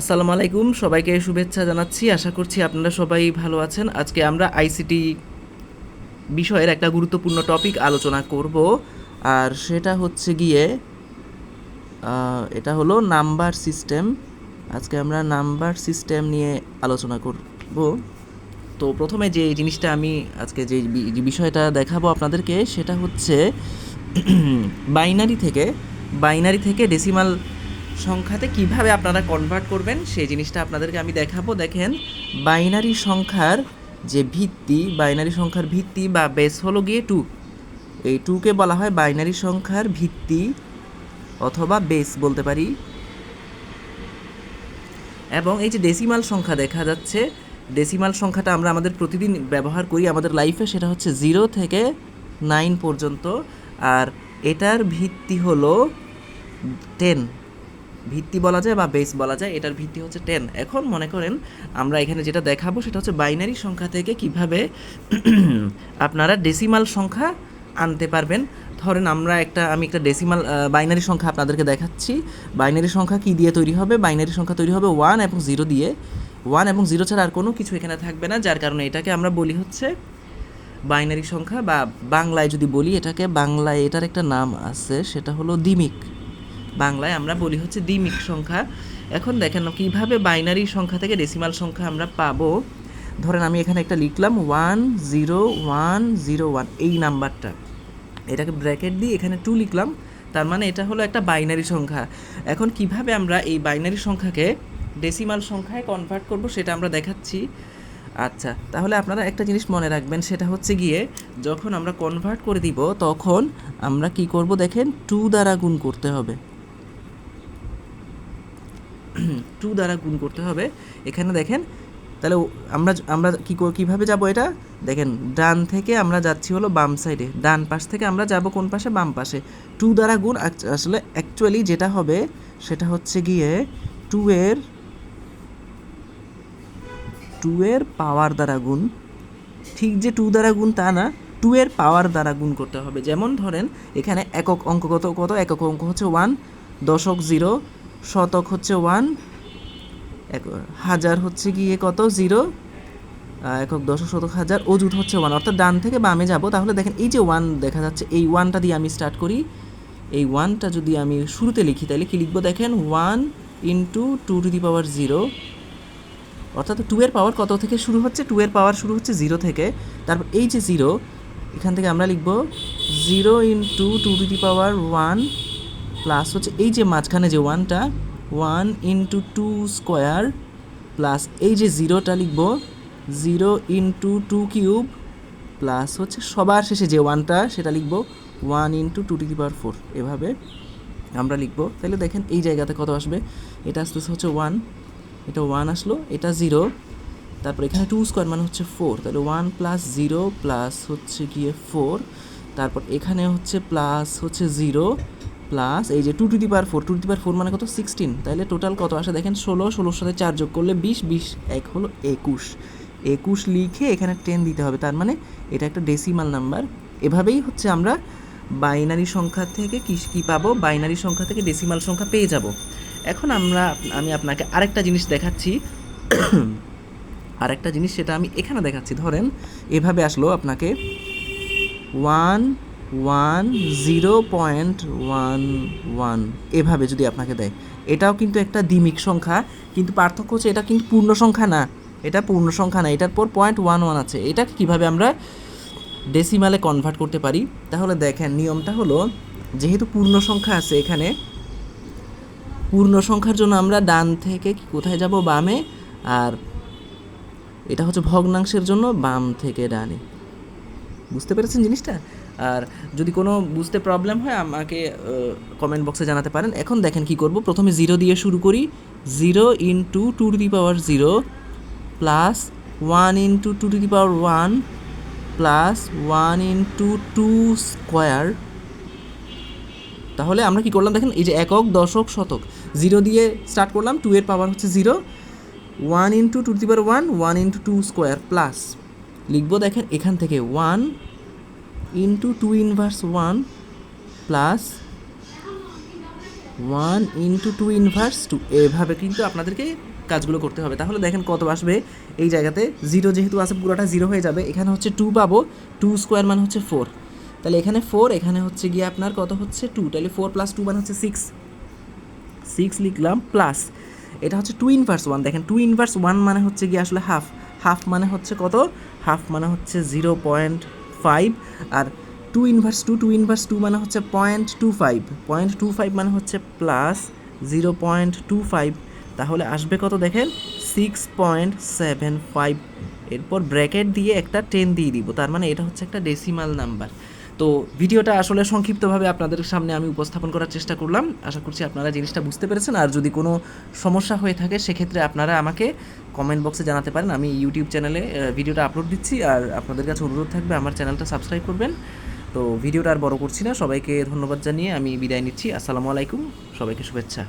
আসসালামু আলাইকুম, সবাইকে শুভেচ্ছা জানাচ্ছি। আশা করছি আপনারা সবাই ভালো আছেন। আজকে আমরা আইসিটি বিষয়ের একটা গুরুত্বপূর্ণ টপিক আলোচনা করব। আর সেটা হচ্ছে গিয়ে এটা হলো নাম্বার সিস্টেম। আজকে আমরা নাম্বার সিস্টেম নিয়ে আলোচনা করব। তো প্রথমে যে জিনিসটা আমি আজকে যে বিষয়টা দেখাবো আপনাদেরকে, সেটা হচ্ছে, বাইনারি থেকে বাইনারি থেকে ডেসিমাল সংখ্যাতে কীভাবে আপনারা কনভার্ট করবেন, সেই জিনিসটা আপনাদেরকে আমি দেখাবো। দেখেন বাইনারি সংখ্যার যে ভিত্তি বাইনারি সংখ্যার ভিত্তি বা বেস হলো গিয়ে টু এই টুকে বলা হয় বাইনারি সংখ্যার ভিত্তি অথবা বেস বলতে পারি। এবং এই যে ডেসিমাল সংখ্যা দেখা যাচ্ছে ডেসিমাল সংখ্যাটা আমরা আমাদের প্রতিদিন ব্যবহার করি আমাদের লাইফে সেটা হচ্ছে জিরো থেকে নাইন পর্যন্ত। আর এটার ভিত্তি হলো টেন ভিত্তি বলা যায় বা বেস বলা যায়, এটার ভিত্তি হচ্ছে টেন এখন মনে করেন আমরা এখানে যেটা দেখাবো সেটা হচ্ছে বাইনারি সংখ্যা থেকে কীভাবে আপনারা ডেসিমাল সংখ্যা আনতে পারবেন। ধরেন আমরা একটা, আমি একটা ডেসিমাল বাইনারি সংখ্যা আপনাদেরকে দেখাচ্ছি। বাইনারি সংখ্যা কি দিয়ে তৈরি হবে? বাইনারি সংখ্যা তৈরি হবে ওয়ান এবং জিরো দিয়ে। ওয়ান এবং জিরো ছাড়া আর কোনো কিছু এখানে থাকবে না, যার কারণে এটাকে আমরা বলি হচ্ছে বাইনারি সংখ্যা বা বাংলায় যদি বলি, এটাকে বাংলায় এটার একটা নাম আছে, সেটা হলো দ্বিমিক। বাংলায় আমরা বলি হচ্ছে দ্বিমিক সংখ্যা। এখন দেখেন কীভাবে বাইনারি সংখ্যা থেকে ডেসিমাল সংখ্যা আমরা পাবো? ধরেন আমি এখানে একটা লিখলাম one zero one zero one এই নাম্বারটা। এটাকে ব্র্যাকেট দিয়ে এখানে টু লিখলাম, তার মানে এটা হলো একটা বাইনারি সংখ্যা। এখন কীভাবে আমরা এই বাইনারি সংখ্যাকে ডেসিমাল সংখ্যায় কনভার্ট করব সেটা আমরা দেখাচ্ছি। আচ্ছা তাহলে আপনারা একটা জিনিস মনে রাখবেন, সেটা হচ্ছে গিয়ে যখন আমরা কনভার্ট করে দিব, তখন আমরা কি করব দেখেন টু দ্বারা গুণ করতে হবে। টু দ্বারা গুণ করতে হবে। এখানে দেখেন, তাহলে আমরা আমরা কি কীভাবে যাব এটা? দেখেন, ডান থেকে আমরা যাচ্ছি হলো বাম সাইডে ডান পাশ থেকে আমরা যাব কোন পাশে? বাম পাশে। টু দ্বারা গুণ আসলে অ্যাকচুয়ালি যেটা হবে, সেটা হচ্ছে গিয়ে টু এর টু এর পাওয়ার দ্বারা গুণ, ঠিক যে টু দ্বারা গুণ তা না টু এর পাওয়ার দ্বারা গুণ করতে হবে। যেমন ধরেন, এখানে একক অঙ্ক কত কত? একক অঙ্ক হচ্ছে ওয়ান দশক জিরো শতক হচ্ছে ওয়ান হাজার হচ্ছে গিয়ে কত? জিরো। একক দশক শতক হাজার। অযুত হচ্ছে ওয়ান অর্থাৎ ডান থেকে বামে যাব। তাহলে দেখেন এই যে ওয়ান দেখা যাচ্ছে, এই ওয়ানটা দিয়ে আমি স্টার্ট করি। এই ওয়ানটা যদি আমি শুরুতে লিখি, তাহলে কি লিখব দেখেন? One into two to the power zero অর্থাৎ টু এর পাওয়ার কত থেকে শুরু হচ্ছে? টু এর পাওয়ার শুরু হচ্ছে জিরো থেকে। তারপর এই যে জিরো এখান থেকে আমরা লিখব zero into two to the power one plus হচ্ছে এই যে মাঝখানে যে ওয়ানটা one into two square plus এই যে জিরোটা লিখব, zero into two cube plus হচ্ছে সবার শেষে যে ওয়ানটা, সেটা লিখব one into two to power four. এভাবে আমরা লিখব। তাহলে দেখেন এই জায়গাতে কত আসবে? এটা আসতেছে হচ্ছে ওয়ান, এটা ওয়ান আসলো, এটা জিরো, তারপর এখানে টু স্কোয়ার মানে হচ্ছে ফোর, তাহলে ওয়ান প্লাস জিরো প্লাস হচ্ছে গিয়ে ফোর, তারপর এখানে হচ্ছে প্লাস হচ্ছে জিরো প্লাস এই যে two to the power four two to power four মানে কত? সিক্সটিন তাহলে টোটাল কত আসে? দেখেন ষোলো, ষোলোর সাথে চার যোগ করলে বিশ বিশ এক হলো একুশ। একুশ লিখে এখানে টেন দিতে হবে। তার মানে এটা একটা ডেসিমাল নাম্বার এভাবেই হচ্ছে আমরা বাইনারি সংখ্যা থেকে কি, কী পাবো? বাইনারি সংখ্যা থেকে ডেসিমাল সংখ্যা পেয়ে যাব। এখন আমরা, আমি আপনাকে আরেকটা জিনিস দেখাচ্ছি। আরেকটা জিনিস সেটা আমি এখানে দেখাচ্ছি। ধরেন, এভাবে আসলো আপনাকে। One one, zero point one one এভাবে যদি আপনাকে দেয়। এটাও কিন্তু একটা দ্বিমিক সংখ্যা, কিন্তু পার্থক্য হচ্ছে এটা কিন্তু পূর্ণ সংখ্যা না। এটা পূর্ণ সংখ্যা না, এটার পর পয়েন্ট ওয়ান ওয়ান আছে। এটাকে কীভাবে আমরা ডেসিমালে কনভার্ট করতে পারি? তাহলে দেখেন, নিয়মটা হলো, যেহেতু পূর্ণ সংখ্যা আছে এখানে, পূর্ণ সংখ্যার জন্য আমরা ডান থেকে কোথায় যাব? বামে, আর এটা হচ্ছে ভগ্নাংশের জন্য বাম থেকে ডানে। বুঝতে পেরেছেন জিনিসটা? আর যদি কোনো বুঝতে প্রবলেম হয়, আমাকে কমেন্ট বক্সে জানাতে পারেন। এখন দেখেন কি করব। প্রথমে জিরো দিয়ে শুরু করি। Zero into two to the power zero plus one into two to the power one plus one into two square তাহলে আমরা কি করলাম? দেখেন এই যে একক, দশক, শতক। জিরো দিয়ে স্টার্ট করলাম টু এর পাওয়ার হচ্ছে zero one into two the power one one into two square plus লিখব দেখেন এখান থেকে one into two inverse one plus one into two inverse two এভাবে কিন্তু আপনাদেরকে কাজগুলো করতে হবে। তাহলে দেখেন কত আসবে এই জায়গাতে। জিরো যেহেতু আছে, পুরোটা জিরো হয়ে যাবে। এখানে হচ্ছে টু পাবো। টু স্কোয়ার মানে হচ্ছে ফোর তাহলে এখানে ফোর এখানে হচ্ছে গিয়ে আপনার কত হচ্ছে টু তাহলে ফোর প্লাস টু মানে হচ্ছে সিক্স সিক্স লিখলাম প্লাস এটা হচ্ছে টু ইনভার্স ওয়ান দেখেন টু ইনভার্স ওয়ান মানে হচ্ছে গিয়ে আসলে হাফ হাফ মানে হচ্ছে কত? হাফ মানে হচ্ছে জিরো পয়েন্ট ফাইভ আর two inverse two two inverse two মানে হচ্ছে point two five point two five মানে হচ্ছে plus zero point two five তাহলে আসবে কত দেখেন? সিক্স পয়েন্ট সেভেন ফাইভ এরপর ব্র্যাকেট দিয়ে একটা টেন দিয়ে দিব। তার মানে এটা হচ্ছে একটা ডেসিমাল নাম্বার তো ভিডিওটা আসলে সংক্ষিপ্তভাবে আপনাদের সামনে আমি উপস্থাপন করার চেষ্টা করলাম। আশা করছি আপনারা জিনিসটা বুঝতে পেরেছেন। আর যদি কোনো সমস্যা হয়ে থাকে, সেক্ষেত্রে আপনারা আমাকে কমেন্ট বক্সে জানাতে পারেন। আমি ইউটিউব চ্যানেলে ভিডিওটা আপলোড দিচ্ছি। আর আপনাদের কাছে অনুরোধ থাকবে, আমার চ্যানেলটা সাবস্ক্রাইব করবেন। তো ভিডিওটা আর বড় করছি না। সবাইকে ধন্যবাদ জানিয়ে আমি বিদায় নিচ্ছি। আসসালামু আলাইকুম। সবাইকে শুভেচ্ছা।